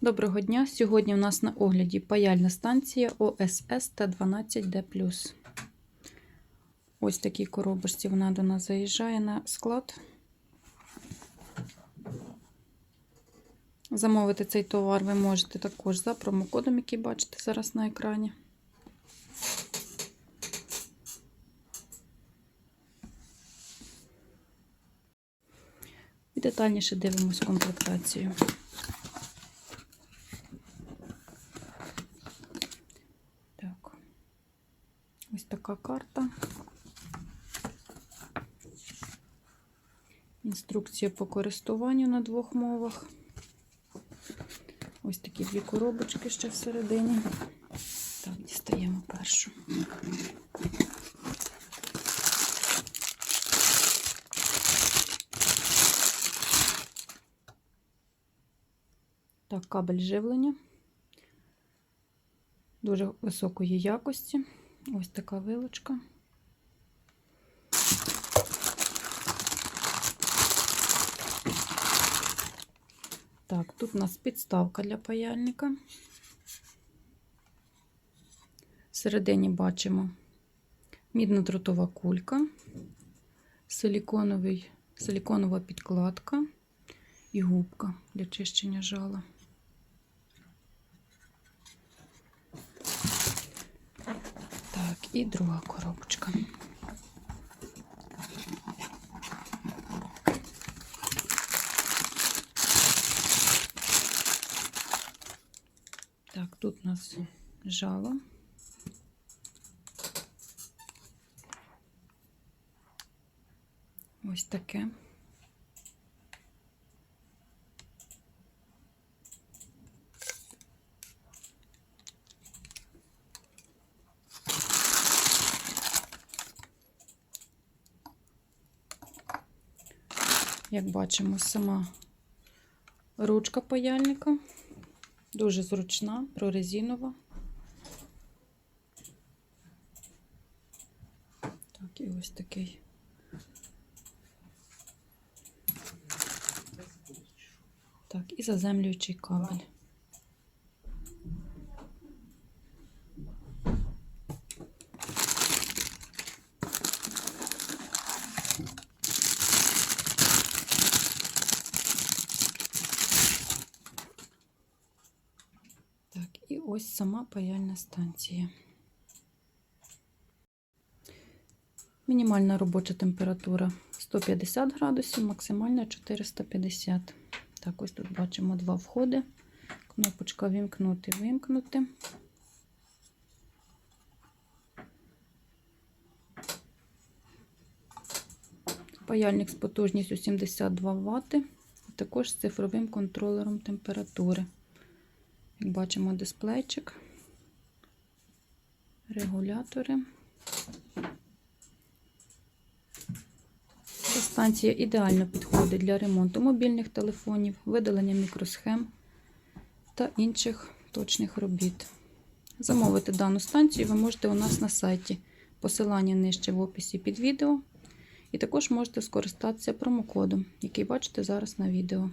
Доброго дня! Сьогодні у нас на огляді паяльна станція ОСС Т12Д. Ось такій коробочці вона до нас заїжджає на склад. Замовити цей товар ви можете також за промокодом, який бачите зараз на екрані. І детальніше дивимось комплектацію. Так, ось така карта. Інструкція по користуванню на двох мовах. Ось такі дві коробочки ще всередині. Так, дістаємо першу. Так, кабель живлення. Дуже високої якості. Ось така вилочка. Так, тут у нас підставка для паяльника. Всередині бачимо мідно-дротова кулька, силіконовий, силіконова підкладка і губка для чищення жала. Так, і друга коробочка. Так, тут у нас жало. Ось таке. Як бачимо, сама ручка паяльника. Дуже зручна, прорезінова. Так, і ось такий. Так, і заземлюючий кабель. Так, і ось сама паяльна станція. Мінімальна робоча температура 150 градусів, максимальна 450. Так, ось тут бачимо два входи. Кнопочка вімкнути, вимкнути. Паяльник з потужністю 72 Вт, а також з цифровим контролером температури. Як бачимо, дисплейчик, регулятори. Ця станція ідеально підходить для ремонту мобільних телефонів, видалення мікросхем та інших точних робіт. Замовити дану станцію ви можете у нас на сайті. Посилання нижче в описі під відео. І також можете скористатися промокодом, який бачите зараз на відео.